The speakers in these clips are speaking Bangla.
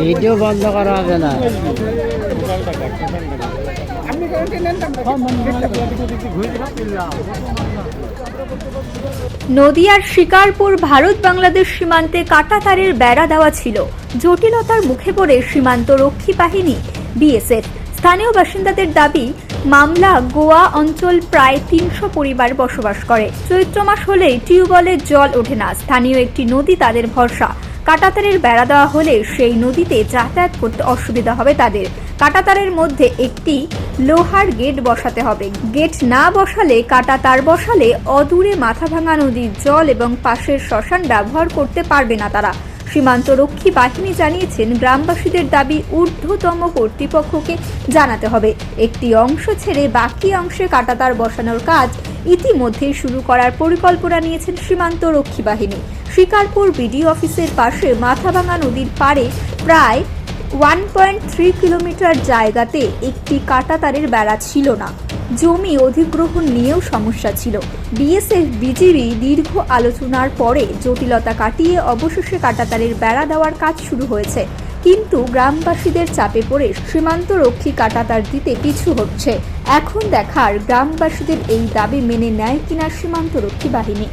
ভিডিও বন্ধ করা হবে না। নদিয়ার শিকারপুর ভারত বাংলাদেশ সীমান্তে কাটাতারের বেড়া দেওয়া ছিল। জটিলতার মুখে পড়ে সীমান্ত রক্ষী বাহিনী, বিএসএফ। স্থানীয় বাসিন্দাদের দাবি, মামলা গোয়া অঞ্চল প্রায় তিনশো পরিবার বসবাস করে। চৈত্র মাস হলেই টিউবওয়েলের জল ওঠে না। স্থানীয় একটি নদী তাদের ভরসা। কাটাতারের বেড়া দেওয়া হলে সেই নদীতে যাতায়াত করতে অসুবিধা হবে তাদের। কাটাতারের মধ্যে একটি লোহার গেট বসাতে হবে। গেট না বসালে, কাটাতার বসালে অদূরে মাথাভাঙা নদীর জল এবং পাশের শ্মশান ব্যবহার করতে পারবে না তারা। সীমান্ত রক্ষী বাহিনী জানিয়েছেন, গ্রামবাসীদের দাবি ঊর্ধ্বতম কর্তৃপক্ষকে জানাতে হবে। একটি অংশ ছেড়ে বাকি অংশে কাটাতার বসানোর কাজ ইতিমধ্যেই শুরু করার পরিকল্পনা নিয়েছেন সীমান্ত রক্ষী বাহিনী। শিকারপুর বিডিও অফিসের পাশে মাথাভাঙা নদীর পাড়ে প্রায় ওয়ান পয়েন্ট থ্রি কিলোমিটার জায়গাতে একটি কাটাতারের বেড়া ছিল না। জমি অধিগ্রহণ নিয়েও সমস্যা ছিল। বিএসএফ বিজিবি দীর্ঘ আলোচনার পরে জটিলতা কাটিয়ে অবশেষে কাটাতারের বেড়া দেওয়ার কাজ শুরু হয়েছে। কিন্তু গ্রামবাসীদের চাপে পড়ে সীমান্ত রক্ষী কাটাতার দিতে পিছু হচ্ছে। এখন দেখার গ্রামবাসীদের এই দাবি মেনে নেয় কিনা সীমান্তরক্ষী বাহিনী।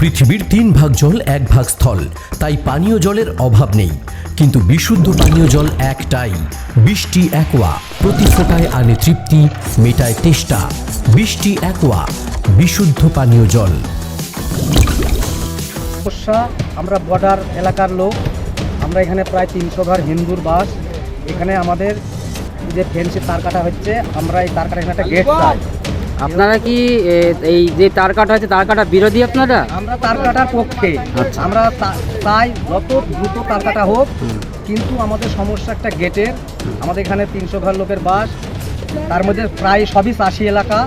পৃথিবীর তিন ভাগ জল, এক ভাগ স্থল। তাই পানীয় জলের অভাব নেই। কিন্তু বিশুদ্ধ পানীয় জল একটাই। বৃষ্টি একোয়া, প্রতি ফোটায় আনে তৃপ্তি, মেটায় তেষ্টা। বৃষ্টি একোয়া, বিশুদ্ধ পানীয় জল। সমস্যা আমরা বর্ডার এলাকার লোক। আমরা এখানে প্রায় তিনশো ঘর হিন্দুর বাস। এখানে আমাদের যে ফেন্সি তার কাটা হচ্ছে, আমরা এই তার কাটা এখানে একটা গেট চাই। আপনারা কি এই যে তার কাটা হচ্ছে তার কাটা বিরোধী আপনারা? আমরা তার কাটার পক্ষে। আচ্ছা। আমরা তা- চাই যত দ্রুত তার কাটা হোক কিন্তু আমাদের সমস্যা একটা গেটের। আমাদের এখানে তিনশো ঘর লোকের বাস। তার মধ্যে প্রায় সবই চাষি এলাকা।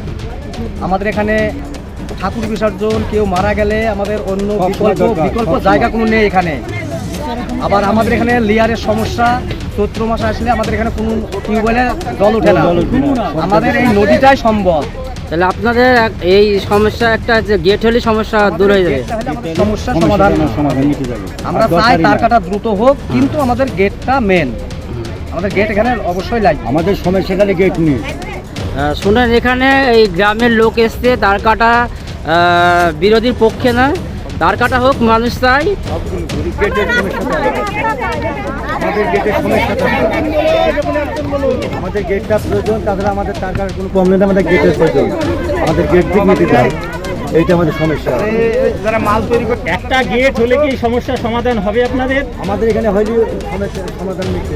আমাদের এখানে ঠাকুর বিসর্জন কেউ মারা গেলে আমাদের অন্য বিকল্প বিকল্প জায়গা কোনো নেই এখানে। আবার আমাদের এখানে লেয়ারের সমস্যা। চৈত্র মাসে আসলে আমাদের এখানে কোনো টিউবওয়েলে জল ওঠে না। আমাদের এই নদীটাই সম্ভব তাহলে আপনাদের এই সমস্যা একটা যে গেট হলে সমস্যা দূর হয়ে যাবে। সমস্যা সমাধান আমরা চাই তার কাটা দ্রুত হোক কিন্তু আমাদের গেটটা মেন আমাদের গেট এখানে অবশ্যই লাগবে আমাদের সমস্যাখানে গেট নেই শুনেন এখানে এই গ্রামের লোক এসছে তার কাটা বিরোধীর পক্ষে না তার কাটা হোক মানুষ চাই। আমাদের গেটের সমস্যাটা আমাদের গেটটা প্রয়োজন তাছাড়া আমাদের টাকার কোনো কম নেই আমাদের গেটের প্রয়োজন। আমাদের গেট ঠিক নিতে চাই। এইটা আমাদের সমস্যা। যারা মাল তৈরি করে একটা গেট হলে কি সমস্যার সমাধান হবে আপনাদের? আমাদের এখানে হয়নি সমস্যার সমাধান নিতে।